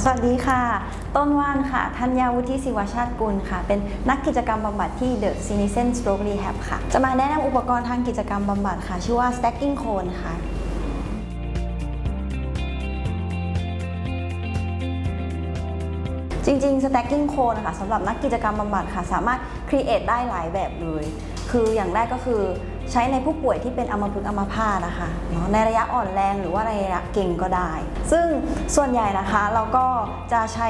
สวัสดีค่ะ ต้นว่านค่ะ ธัญญาวุฒิศิวชาติกุลค่ะ เป็นนักกิจกรรมบำบัดที่ The c i n i c e n Stroke Rehab ค่ะ จะมาแนะนำอุปกรณ์ทางกิจกรรมบำบัดค่ะ ชื่อว่า Stacking Cone ค่ะจริงๆ stacking cone นะคะสำหรับนักกิจกรรมบำบัดค่ะ สามารถ create ได้หลายแบบเลย คืออย่างแรกก็คือใช้ในผู้ป่วยที่เป็นอัมพฤกษ์อัมพาตนะคะเนาะในระยะอ่อนแรงหรือว่าในระยะเก่งก็ได้ ซึ่งส่วนใหญ่นะคะเราก็จะใช้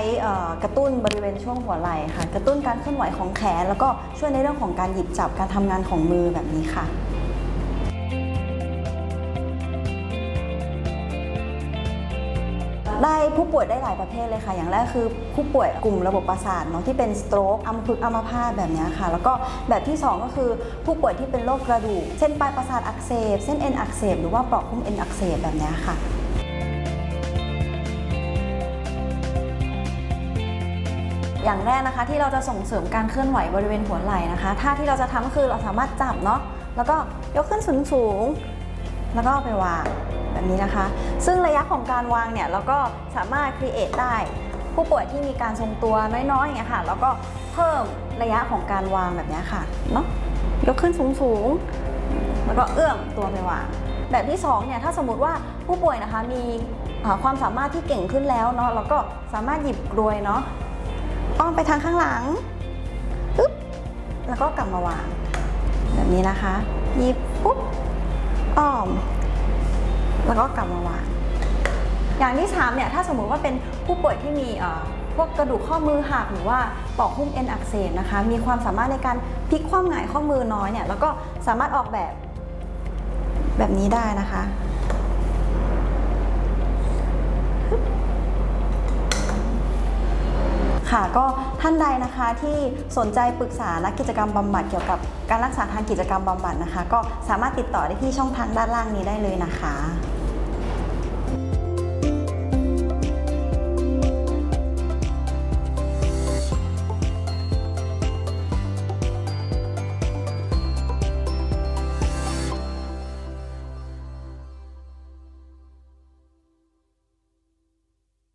กระตุ้นบริเวณช่วงหัวไหล่ค่ะ กระตุ้นการเคลื่อนไหวของแขน แล้วก็ช่วยในเรื่องของการหยิบจับการทำงานของมือแบบนี้ค่ะ ได้ผู้ป่วยได้หลายประเภทเลยค่ะ อย่างแรกคือผู้ป่วยกลุ่มระบบประสาทเนาะที่เป็นสโตรกอัมพฤกษ์อัมพาตแบบนี้ค่ะ แล้วก็แบบที่ 2 ก็คือผู้ป่วยที่เป็นโรคกระดูก เส้นปลายประสาทอักเสบ เส้นเอ็นอักเสบ หรือว่าปลอกหุ้มเอ็นอักเสบแบบนี้ค่ะอย่างแรกนะคะที่เราจะส่งเสริมการเคลื่อนไหวบริเวณหัวไหล่นะคะท่าที่เราจะทำก็คือเราสามารถจับเนาะแล้วก็ยกขึ้นสูงสูงแล้วก็เอาไปวาง แบบนี้นะคะ ซึ่งระยะของการวางเนี่ยเราก็สามารถ create ได้ ผู้ป่วยที่มีการทรงตัวน้อยๆอย่างเงี้ยค่ะ แล้วก็เพิ่มระยะของการวางแบบนี้ค่ะเนาะยกขึ้นสูงๆ แล้วก็เอื้อมตัวไปวาง แบบที่สองเนี่ยถ้าสมมติว่าผู้ป่วยนะคะมีความสามารถที่เก่งขึ้นแล้วเนาะแล้วก็สามารถหยิบกลวยเนาะอ้อมไปทางข้างหลังปึ๊บแล้วก็กลับมาวาง แบบนี้นะคะหยิบปุ๊บอ้อม แล้วก็กลับมาวางอย่างที่สามเนี่ยถ้าสมมุติว่าเป็นผู้ป่วยที่มีเอ่อพวกกระดูกข้อมือหักหรือว่าปอกหุ้มเอ็นอักเสบนะคะ มีความสามารถในการพลิกคว่ำหงายข้อมือน้อยเนี่ยแล้วก็สามารถออกแบบแบบนี้ได้นะคะ ค่ะก็ท่านใดนะคะที่สนใจปรึกษานักกิจกรรมบำบัดเกี่ยวกับการรักษาทางกิจกรรมบำบัดนะคะ ก็สามารถติดต่อได้ที่ช่องทางด้านล่างนี้ได้เลยนะคะ